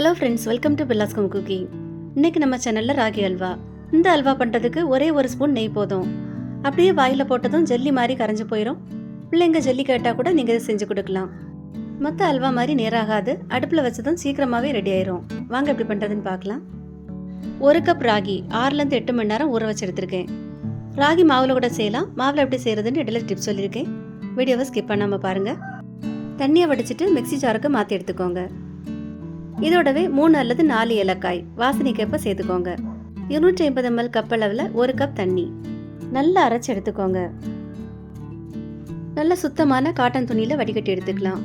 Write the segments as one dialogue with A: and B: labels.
A: Hello friends welcome to பில்லாஸ்கம் cooking இன்னைக்கு நம்ம சேனலில் ராகி அல்வா. இந்த அல்வா பண்ணுறதுக்கு ஒரே ஒரு ஸ்பூன் நெய் போதும். அப்படியே வாயில் போட்டதும் ஜெல்லி மாதிரி கரைஞ்சு போயிடும் பிள்ளைங்க ஜெல்லி கேட்டால் கூட நீங்கள் இதை செஞ்சு கொடுக்கலாம். மற்ற அல்வா மாதிரி நேராகாது அடுப்பில் வச்சதும் சீக்கிரமாகவே ரெடி ஆயிரும். வாங்க எப்படி பண்ணுறதுன்னு பார்க்கலாம். ஒரு கப் ராகி ஆறுலேருந்து எட்டு மணி நேரம் ஊற வச்சு எடுத்திருக்கேன். ராகி மாவில் கூட செய்யலாம். மாவில் எப்படி செய்கிறதுன்னு இடையில டிப்ஸ் சொல்லியிருக்கேன். வீடியோவை ஸ்கிப் பண்ணாமல் பாருங்கள் தண்ணியை வடிச்சிட்டு மிக்ஸி ஜாருக்கு மாற்றி எடுத்துக்கோங்க. இதோடவே மூணு அல்லது நாலு ஏலக்காய். வாசனைக்கேற்ப சேர்த்துக்கோங்க. இருநூற்றி ஐம்பது எம்எல் கப் அளவில் ஒரு கப் தண்ணி. நல்லா அரைச்சி எடுத்துக்கோங்க. நல்ல சுத்தமான காட்டன் துணியில் வடிகட்டி எடுத்துக்கலாம்.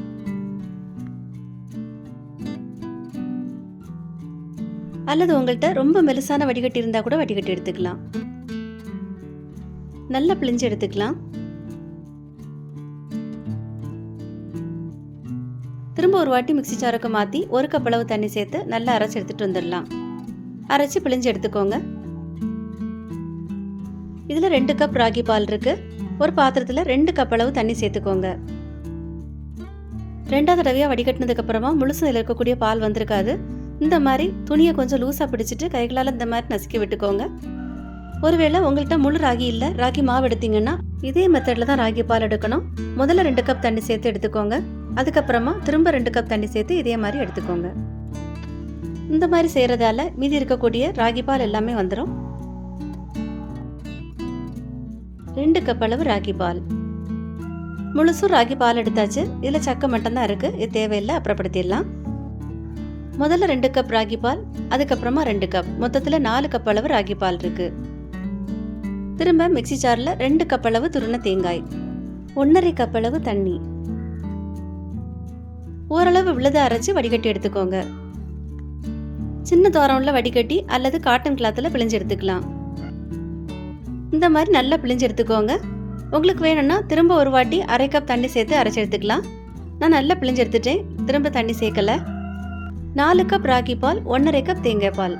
A: அல்லது உங்கள்கிட்ட ரொம்ப மெலிசான வடிகட்டி இருந்தால் கூட வடிகட்டி எடுத்துக்கலாம். நல்லா பிழிஞ்சு எடுத்துக்கலாம். திரும்ப ஒரு வாட்டி மிக்ஸி சாருக்கு மாற்றி ஒரு கப் அளவு தண்ணி சேர்த்து நல்லா அரைச்சி எடுத்துட்டு வந்துடலாம். அரைச்சி பிழிஞ்சு எடுத்துக்கோங்க. இதில் ரெண்டு கப் ராகி பால் இருக்கு. ஒரு பாத்திரத்தில் ரெண்டு கப் அளவு தண்ணி சேர்த்துக்கோங்க. ரெண்டாவது தடவையாக வடிகட்டினதுக்கப்புறமா முழுசு இதில் இருக்கக்கூடிய பால் வந்திருக்காது. இந்த மாதிரி துணியை கொஞ்சம் லூஸாக பிடிச்சிட்டு கைகளால் இந்த மாதிரி நசுக்கி விட்டுக்கோங்க. ஒருவேளை உங்கள்கிட்ட முழு ராகி இல்லை? ராகி மாவு எடுத்தீங்கன்னா இதே மெத்தடில் தான் ராகி பால் எடுக்கணும். முதல்ல ரெண்டு கப் தண்ணி சேர்த்து எடுத்துக்கோங்க. அதுக்கப்புறமா திரும்ப ரெண்டு கப் தண்ணி சேர்த்து இதே மாதிரி எடுத்துக்கோங்க. இந்த மாதிரி செய்கிறதால மீதி இருக்கக்கூடிய ராகி பால் எல்லாமே வந்துடும் ரெண்டு கப் அளவு ராகி பால். முழுசும் ராகி பால் எடுத்தாச்சு. இதில் சக்கை மட்டும்தான் இருக்கு. இது தேவையில்லை. அப்புறப்படுத்திடலாம். முதல்ல ரெண்டு கப் ராகி பால். அதுக்கப்புறமா ரெண்டு கப் மொத்தத்தில் நாலு கப் அளவு ராகி பால் இருக்குது திரும்ப மிக்ஸி ஜாரில் ரெண்டு கப் அளவு துருண தேங்காய் ஒன்றரை கப் அளவு தண்ணி. ஓரளவு விழுத அரைச்சி வடிகட்டி எடுத்துக்கோங்க. சின்ன தோரம்ல வடிகட்டி அல்லது காட்டன் கிளாத்தில் பிழிஞ்சு எடுத்துக்கலாம். இந்த மாதிரி நல்லா பிழிஞ்சு எடுத்துக்கோங்க. உங்களுக்கு வேணும்னா திரும்ப ஒரு வாட்டி அரை கப் தண்ணி சேர்த்து அரைச்சி எடுத்துக்கலாம். நான் நல்லா பிழிஞ்சு எடுத்துட்டேன். திரும்ப தண்ணி சேர்க்கல. நாலு கப் ராகி பால் ஒன்றரை கப் தேங்காய் பால்.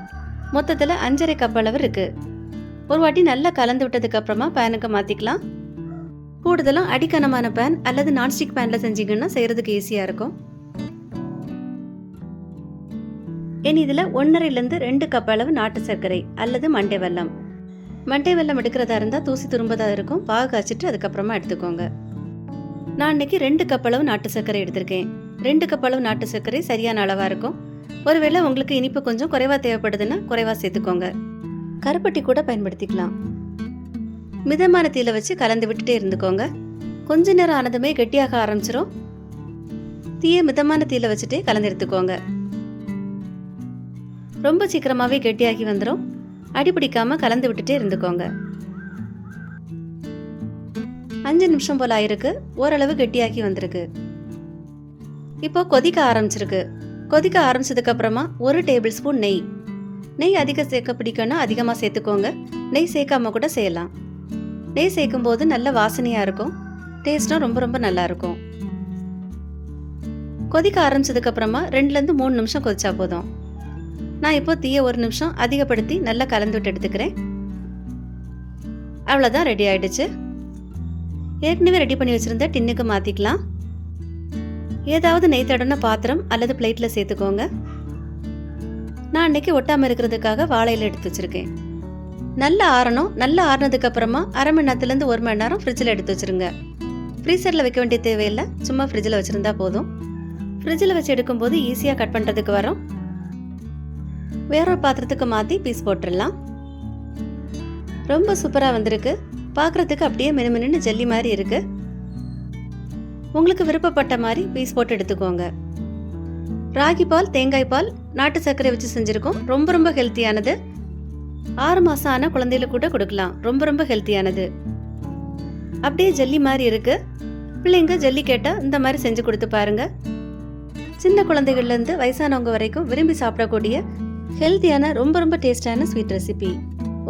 A: மொத்தத்தில் அஞ்சரை கப் அளவு இருக்குது ஒரு வாட்டி நல்லா கலந்து விட்டதுக்கு அப்புறமா பேனுக்கு மாற்றிக்கலாம் கூடுதலாக அடிக்கனமான பேன் அல்லது நான்ஸ்டிக் பேனில் செஞ்சீங்கன்னா செய்கிறதுக்கு ஈஸியாக இருக்கும். இனி இதில் ஒன்றரைலேருந்து ரெண்டு கப் அளவு நாட்டு சர்க்கரை அல்லது மண்டை வெல்லம். மண்டை வெல்லம் எடுக்கிறதா இருந்தால் தூசி துரும்பதா இருக்கும். பாகு காய்ச்சிட்டு அதுக்கப்புறமா எடுத்துக்கோங்க. நான் இன்னைக்கு ரெண்டு கப் அளவு நாட்டு சர்க்கரை எடுத்திருக்கேன். ரெண்டு கப் அளவு நாட்டு சர்க்கரை சரியான அளவாக இருக்கும். ஒருவேளை உங்களுக்கு இனிப்பு கொஞ்சம் குறைவாக தேவைப்படுதுன்னா குறைவாக சேர்த்துக்கோங்க. கருப்பட்டி கூட பயன்படுத்திக்கலாம். மிதமான தீல வச்சு கலந்து விட்டுட்டே இருந்துக்கோங்க. கொஞ்ச நேரம் ஆனதுமே கெட்டியாக ஆரம்பிச்சிரும். தீயை மிதமான தீல வச்சுட்டே கலந்து எடுத்துக்கோங்க. ரொம்ப சீக்கிரமாவே கெட்டியாகி வந்துடும் அடிபிடிக்காம கலந்து விட்டுட்டே இருந்துக்கோங்க. அஞ்சு நிமிஷம் போல ஆயிருக்கு. ஓரளவு கெட்டியாகி வந்திருக்கு. இப்போ கொதிக்க ஆரம்பிச்சிருக்கு. கொதிக்க ஆரம்பிச்சதுக்கு அப்புறமா ஒரு டேபிள் ஸ்பூன் நெய். நெய் அதிகம் சேர்க்க பிடிக்கும்னா அதிகமாக சேர்த்துக்கோங்க. நெய் சேர்க்காம கூட செய்யலாம். நெய் சேர்க்கும் போது நல்ல வாசனையாக இருக்கும். டேஸ்ட்டும் ரொம்ப ரொம்ப நல்லா இருக்கும். கொதிக்க ஆரம்பிச்சதுக்கு அப்புறமா ரெண்டுலேருந்து மூணு நிமிஷம் கொதிச்சா போதும். நான் இப்போ தீயை ஒரு நிமிஷம் அதிகப்படுத்தி நல்லா கலந்து விட்டு எடுத்துக்கிறேன். அவ்வளோதான் ரெடி ஆயிடுச்சு. ஏற்கனவே ரெடி பண்ணி வச்சுருந்த டின்னுக்கு மாற்றிக்கலாம் ஏதாவது நெய் தடன பாத்திரம் அல்லது பிளேட்டில் சேர்த்துக்கோங்க. நான் அன்னைக்கு ஒட்டாமல் இருக்கிறதுக்காக வாழையில எடுத்து வச்சிருக்கேன். நல்லா ஆறணும் நல்லா ஆறினதுக்கு அப்புறமா அரை மணி நேரத்துலேருந்து ஒரு மணி நேரம் ஃப்ரிட்ஜில் எடுத்து வச்சிருங்க. ஃப்ரீசரில் வைக்க வேண்டிய தேவையில்லை சும்மா ஃப்ரிட்ஜில் வச்சுருந்தா போதும். ஃப்ரிட்ஜில் வச்சு எடுக்கும்போது ஈஸியாக கட் பண்ணுறதுக்கு வரும். வேறொரு பாத்திரத்துக்கு மாற்றி பீஸ் போட்டுடலாம். ரொம்ப சூப்பராக வந்திருக்கு. பார்க்குறதுக்கு அப்படியே மினுமினு ஜெல்லி மாதிரி இருக்குது உங்களுக்கு விருப்பப்பட்ட மாதிரி பீஸ் போட்டு எடுத்துக்கோங்க. ராகி பால் தேங்காய் பால் நாட்டு சர்க்கரை வச்சு செஞ்சுருக்கோம். ரொம்ப ரொம்ப ஹெல்த்தியானது ஆறு மாதம் ஆன குழந்தைகளுக்கு கூட கொடுக்கலாம். ரொம்ப ரொம்ப ஹெல்த்தியானது அப்படியே ஜல்லி மாதிரி இருக்கு. பிள்ளைங்க ஜல்லி கேட்டால் இந்த மாதிரி செஞ்சு கொடுத்து பாருங்க. சின்ன குழந்தைகள்லேருந்து வயசானவங்க வரைக்கும் விரும்பி சாப்பிடக்கூடிய ஹெல்த்தியான ரொம்ப ரொம்ப டேஸ்டான ஸ்வீட் ரெசிபி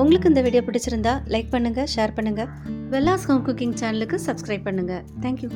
A: உங்களுக்கு இந்த வீடியோ பிடிச்சிருந்தா லைக் பண்ணுங்கள் ஷேர் பண்ணுங்கள் வெல்லாஸ் ஹோம் குக்கிங் சேனலுக்கு சப்ஸ்கிரைப் பண்ணுங்கள் தேங்க்யூ